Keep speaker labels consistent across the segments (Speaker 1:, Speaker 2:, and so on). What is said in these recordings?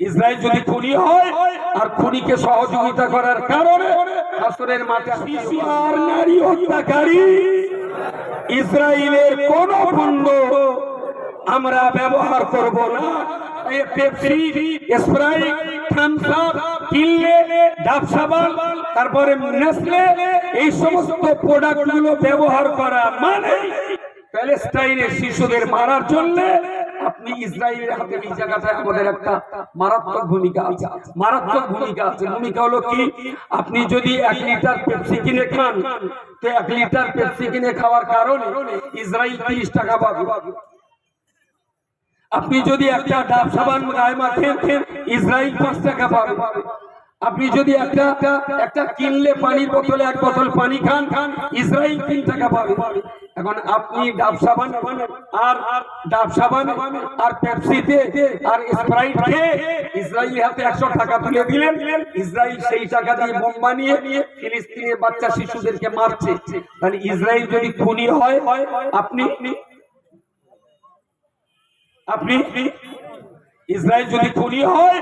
Speaker 1: Israel যদি খুনি হয় আর খুনিকে সহযোগিতা করার কারণে হাসরের মাঠে শিশু আর নারী হত্যাকারী ইসরায়েলের কোন পণ্য আমরা ব্যবহার করব না। স্প্রাইট থামস আপ কিনলে ডাব সাবান তারপরে নেসলে এই সমস্ত প্রোডাক্টগুলো ব্যবহার করা মানে প্যালেস্টাইনের শিশুদের মারার জন্য আপনি ইসরায়েলের হাতে এই জায়গাটায় আমাদের একটা মারাত্মক ভূমিকা আছে। মারাত্মক ভূমিকা আছে। ভূমিকা হলো কি? আপনি যদি এক লিটার পেপসি কিনে খান, তো এক লিটার পেপসি কিনে খাওয়ার কারণে ইসরায়েল তিরিশ টাকা পাবে। আপনি যদি একটা ডাব সাবান গায়ে মাখেন ইসরায়েল পাঁচ টাকা পাবে। আপনি যদি একটা একটা কিনলে পানির বোতলে এক বোতল পানি খান খান ইসরায়েল তিন টাকা পাবে। এখন আপনি ডাব সাবান আর ডাব সাবান আর পেপসিতে আর স্প্রাইট খেয়ে ইসরায়েলের হাতে একশো টাকা তুলে দিলেন। ইসরায়েল সেই টাকা দিয়ে বোম বানিয়ে ফিলিস্তিনের বাচ্চা শিশুদেরকে মারছে। তাহলে ইসরায়েল যদি খুনি হয় আপনি আপনি ইসরায়েল যদি খুনি হয়,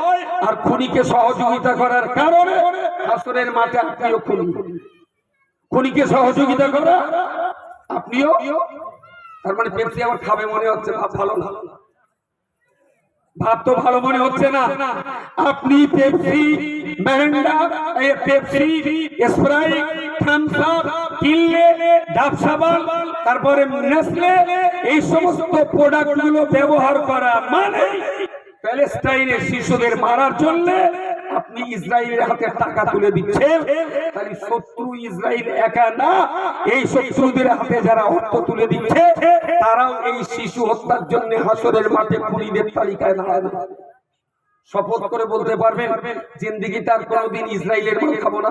Speaker 1: আর খুনিকে সহযোগিতা করার কারণে হাসরের মাঠে আপনিও খুনি। খুনিকে সহযোগিতা করা, আপনিও? তার মানে পেপসি আবার খাবে মনে হচ্ছে, ভাব ভালো না। ভাব তো ভালো মনে হচ্ছে না। আপনি পেপসি মেরেন্ডা এই পেপসি, স্প্রাইট, থামস কিনলে, ডাব তারপরে নেসলে, এই সমস্ত প্রোডাক্টগুলো ব্যবহার করা মানে প্যালেস্টাইনের শিশুদের মারার জন্য আপনি ইসরায়েলের হাতে টাকা তুলে দিচ্ছেন। তাহলে শত্রু ইসরায়েল একা না, এই শত্রুদের হাতে যারা অর্থ তুলে দিচ্ছে, তারাও এই শিশু হত্যার জন্য হাসরের মাঠে খুনিদের তালিকায় দাঁড়ায় না। শপথ করে বলতে পারবেন, জিন্দিগি তার কোনোদিন ইসরায়েলের মাল খাব না।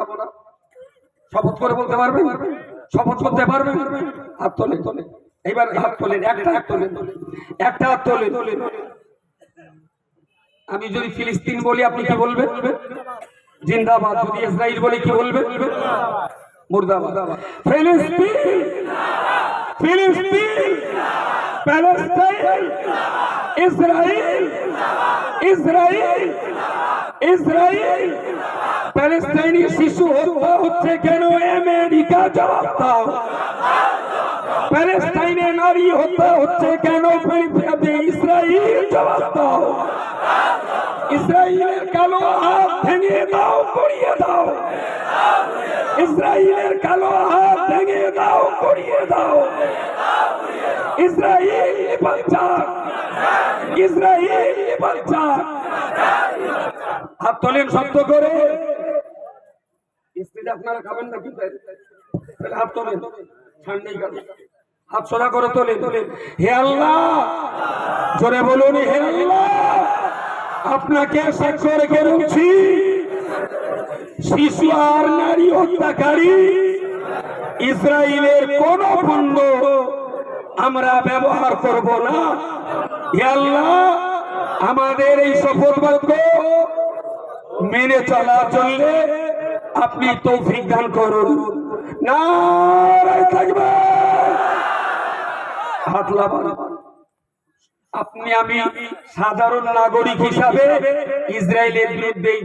Speaker 1: শপথ করে বলতে পারবেন? শপথ করতে পারবেন? হাত তোলে তোলে এবার হাত তোলেন, একটা হাত তোলেন। একটা হাত তোলেন। আমি যদি ফিলিস্তিন বলি, আপনি কি বলবেন? জিন্দাবাদ। যদি ইসরায়েল বলি, কি বলবেন? প্যালেস্টাইন শিশু হত্যা হচ্ছে কেন? আমেরিকা জবাব প্যালেস্টাইনে নারী হত্যা হচ্ছে কেন? ইসরায়েল জবাব দাও। ইসরায়েলের কালো হাত ভেঙে দাও করিয়ে দাও। ইসরায়েলের কালো হাত ভেঙে দাও করিয়ে দাও। ইসরায়েল বাচ্চা ইসরায়েল বাচ্চা হাত শব্দ করে। স্ত্রীটা আপনারা খাবেন নাকি তাহলে হাত ঠান্ডাই হাত সোজা করে তোলে হে আল্লাহ, জোরে বলুন, হে আল্লাহ, আপনাকে সাক্ষ্য রেখে বলছি শিশু আর নারী হত্যাকারী ইসরায়েলের কোন পণ্য আমরা ব্যবহার করব না। হে আল্লাহ, আমাদের এই শপথ বাক্য মেনে চলা চললে আপনি তৌফিক দান করুন। না থাকবে। হাত লাগান। আপনি, আমি সাধারণ নাগরিক হিসাবে ইসরায়েলের বিরুদ্ধে এই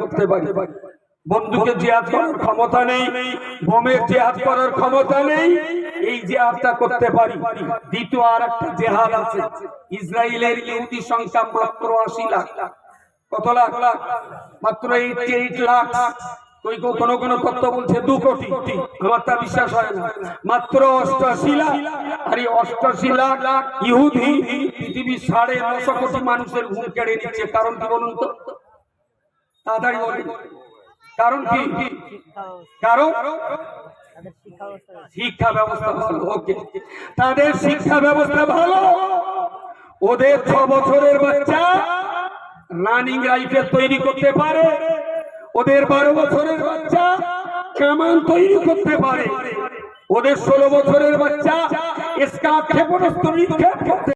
Speaker 1: করতে পারি। বন্ধুকে জেহাদ করার ক্ষমতা নেই বোমের জেহাদ করার ক্ষমতা নেই, এই জেহাদটা করতে পারি। দ্বিতীয় আর একটা জেহাদ আছে, ইসরায়েলের ইহুদি সংখ্যা মাত্র আশি লাখ। কত লাখ? মাত্র এইট লাখ ওই কোনো কোনো তত্ত্ব বলছে দু কোটি। আমার তা বিশ্বাস হয় না। মাত্র আর এই লাখ পৃথিবীর সাড়ে নশো মানুষের কেড়ে কারণ কি বলুন তো? কারণ কি? কারণ শিক্ষা ব্যবস্থা ভালো, ওকে। তাদের শিক্ষা ব্যবস্থা ভালো। ওদের ছ বছরের বাচ্চা রানিং রাইফেল তৈরি করতে পারে। ওদের বারো বছরের বাচ্চা কামান তৈরি করতে পারে? ওদের ষোলো বছরের বাচ্চা ক্ষেপণাস্ত্র নিক্ষেপ করতে